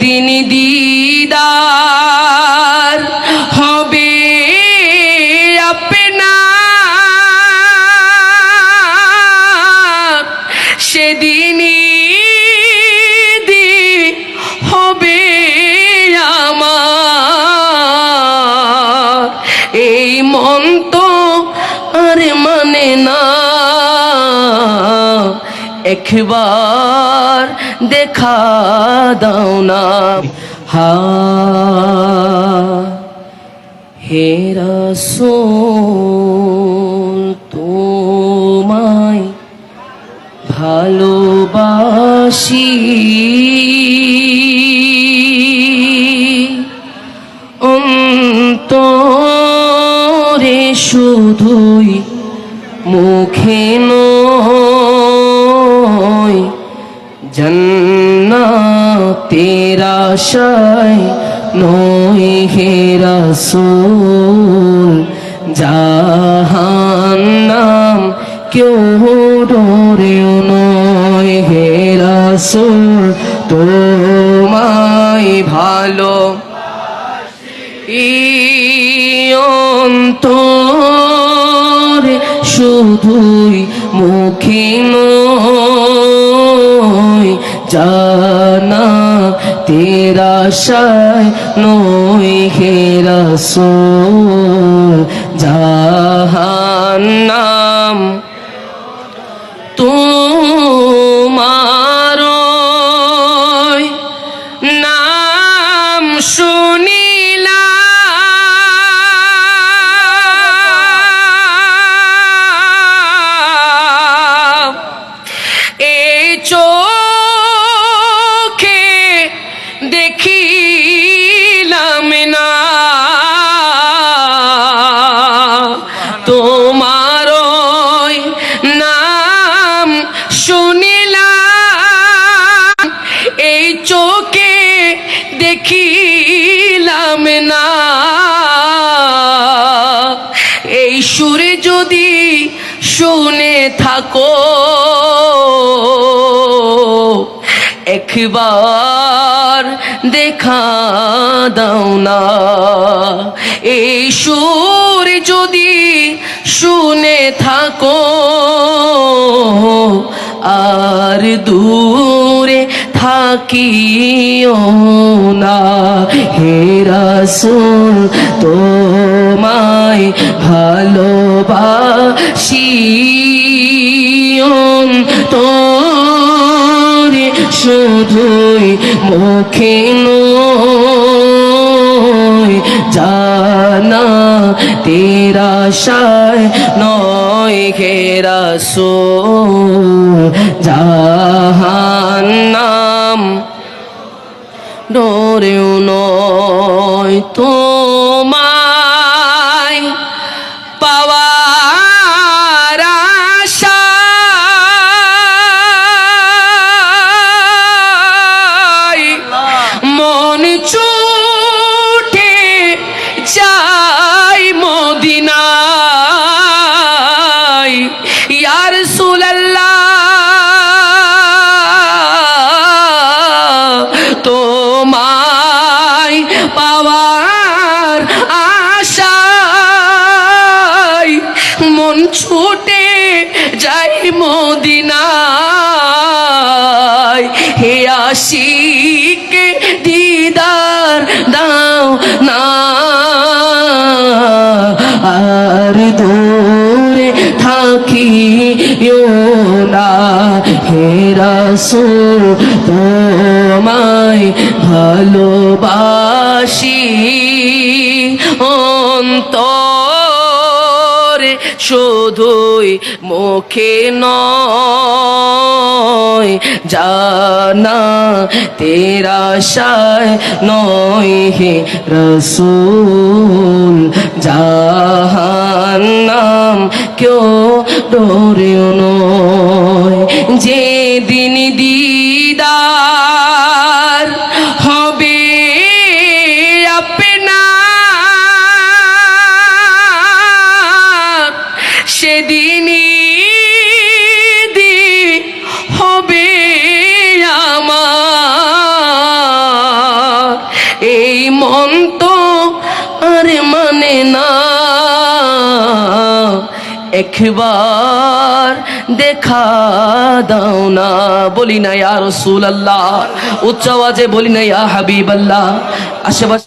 দিন দিদার হবে আপনার সেদিনই দি হবে আমার। এই মন তো মানে না একবার দেখা দাও না হা হে রাসূল তোমায় ভালোবাসি অন্তরে শুধুই মুখে নয় জন্নাতের আশায় নয় হে জাহান্নাম কেউ ডরেও নয় হে রাসূল তোমায় ভালো। অন্তরে শুধুই মুখে নয় জানা তেরা শায় নয় হেরা সো জাহান্নাম থাকো। একবার দেখা দাও না। এই সুর যদি শুনে থাকো, আর দূরে থাকিও না। হে রাসূল, তোমায় ভালোবাসি। তোরে শুধুই মুখে জানা তেরা শায় নয় ঘেরা সো জাহান্নাম ডরেও নয় তোমায় আশিক দিদার দাও না। আর দূরে থাকিও না। হে রাসূল তোমায় ভালোবাসি। অন্তরে শুধুই মুখে নয়, জানা তেরা শায় নয় হে রসুল, জাহান্নাম কেউ ডরেও নয়। যে দিন দিদার দিনই হবে আমার। এই মন তো আর মানে না। একবার দেখা দাও না। বলি না, ইয়া রসুল আল্লাহ উচ্চ আওয়াজে বলি না, ইয়া হাবিব আল্লাহ আশেপাশে